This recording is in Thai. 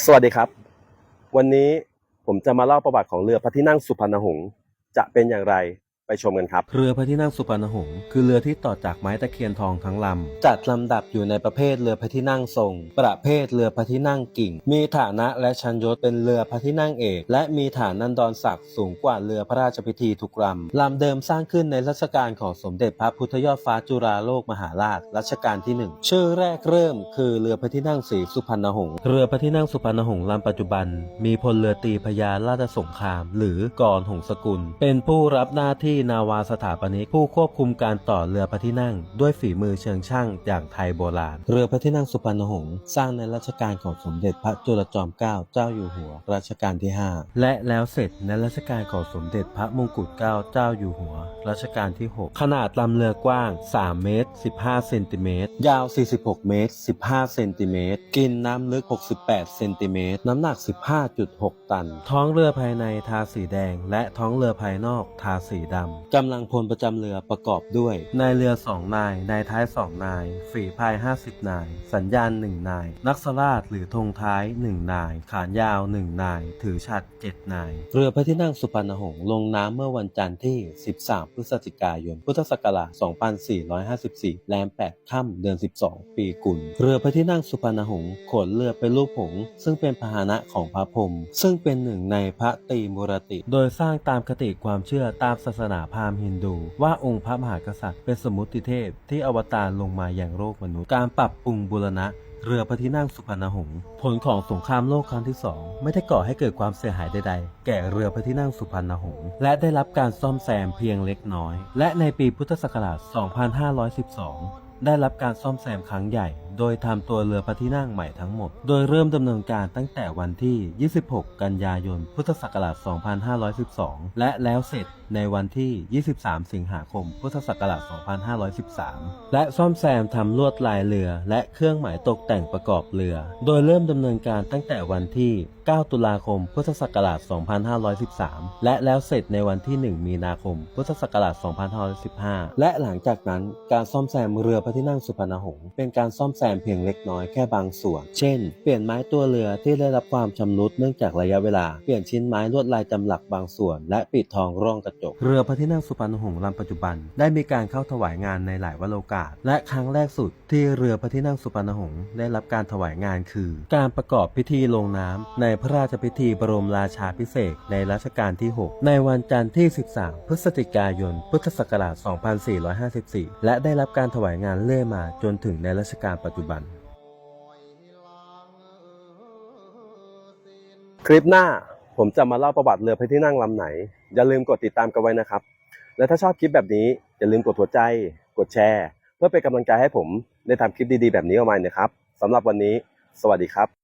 สวัสดีครับ วันนี้ผมจะมาเล่าประวัติของเรือพระที่นั่งสุพรรณหงษ์จะเป็นอย่างไร ชมกันครับ เรือพระที่นั่งสุพรรณหงษ์คือเรือที่ต่อจากไม้ตะเคียนทองทั้งลำ จัดลำดับอยู่ในประเภทเรือพระที่นั่งทรง ประเภทเรือพระที่นั่งกิ่ง มีฐานะและชั้นยศเป็นเรือพระที่นั่งเอก และมีฐานันดรศักดิ์สูงกว่าเรือพระราชพิธีทุกลำ ลำเดิมสร้างขึ้นในรัชกาลของสมเด็จพระพุทธยอดฟ้าจุฬาโลกมหาราชรัชกาลที่หนึ่งชื่อแรกเริ่มคือเรือพระที่นั่งสีสุพรรณหงษ์ เรือพระที่นั่งสุพรรณหงษ์ลำปัจจุบัน มีพลเรือตรีพญาราชสงคราม หรือกรหงสกุล เป็นผู้รับหน้าที่นาวาสถาปนิกผู้ควบคุมการต่อเรือพระที่นั่ง ด้วยฝีมือเชิงช่างอย่างไทยโบราณ เรือพระที่นั่งสุพรรณหงษ์สร้างในรัชกาลของสมเด็จพระจุลจอมเกล้าเจ้าอยู่หัว รัชกาลที่ 5 และแล้วเสร็จในรัชกาลของสมเด็จพระมงกุฎเกล้าเจ้าอยู่หัว รัชกาลที่ 6 ขนาดลำเรือกว้าง 3 เมตร 15 เซนติเมตร ยาว 46 เมตร 15 เซนติเมตร กินน้ำลึก 68 เซนติเมตร น้ำหนัก 15.6 ตัน ท้องเรือภายในทาสีแดง และท้องเรือภายนอกทาสีดำกำลังพลประจำเรือประกอบด้วย นายเรือ 2 นาย นายท้าย 2 นาย ฝีพาย 50 นาย สัญญาณ 1 นาย นักสราชหรือธงท้าย 1 นาย ขานยาว 1 นาย ถือฉัด7 นาย เรือพระที่นั่งสุพรรณหงษ์ลงน้ำเมื่อวันจันทร์ที่ 13 พฤศจิกายน พุทธศักราช 2454 แรม 8 ค่ำเดือน 12 ปีกุล เรือพระที่นั่งสุพรรณหงษ์ขนเรือเป็นรูปหงส์ซึ่งเป็นพาหนะของพระพรหมซึ่งเป็นหนึ่งในพระตรีมุรติ โดยสร้างตามคติความเชื่อตามศาสนาพราหมณ์ฮินดู ว่าองค์พระมหากษัตริย์เป็นสมุติเทพที่อวตารลงมาอย่างโลกมนุษย์ การปรับปรุงบูรณะเรือพระที่นั่งสุพรรณหงษ์ผลของสงครามโลกครั้งที่สองไม่ได้ก่อให้เกิดความเสียหายใดๆ แก่เรือพระที่นั่งสุพรรณหงษ์และได้รับการซ่อมแซมเพียงเล็กน้อย และในปีพุทธศักราช 2512 ได้รับการซ่อมแซมครั้งใหญ่โดยทำตัวเรือพระที่นั่งใหม่ทั้งหมด โดยเริ่มดำเนินการตั้งแต่วันที่ 26 กันยายน พุทธศักราช 2512 และแล้วเสร็จในวันที่ 23 สิงหาคม พุทธศักราช 2513 และซ่อมแซมทำลวดลายเรือ และเครื่องหมายตกแต่งประกอบเรือ โดยเริ่มดำเนินการตั้งแต่วันที่ 9 ตุลาคม พุทธศักราช 2513 และแล้วเสร็จในวันที่ 1 มีนาคม พุทธศักราช 2515 และหลังจากนั้นการซ่อมแซมเรือพระที่นั่งสุพรรณหงษ์เป็นการซ่อมแซมเพียงเล็กน้อยแค่บางส่วน เช่น เปลี่ยนไม้ตัวเรือที่ได้รับความชำรุดเนื่องจากระยะเวลา เปลี่ยนชิ้นไม้ลวดลายจำหลักบางส่วน และปิดทองร่องกระจก เรือพระที่นั่งสุพรรณหงษ์ลำปัจจุบัน ได้มีการเข้าถวายงานในหลายวโรกาส และครั้งแรกสุดที่เรือพระที่นั่งสุพรรณหงษ์ได้รับการถวายงานคือ การประกอบพิธีลงน้ำในพระราชพิธีบรมราชาพิเศษในรัชกาลที่ 6 ในวันจันทร์ที่ 13 พฤศจิกายน พุทธศักราช 2454 และได้รับการถวายงานเรื่อยมาจนถึงในรัชกาลปัจจุบัน คลิปหน้าผมจะมาเล่าประวัติเรือพระที่นั่งลำไหน อย่าลืมกดติดตามกันไว้นะครับ และถ้าชอบคลิปแบบนี้ อย่าลืมกดหัวใจ กดแชร์ เพื่อเป็นกำลังใจให้ผมได้ทำคลิปดีๆ แบบนี้ออกมานะครับสำหรับวันนี้ สวัสดีครับ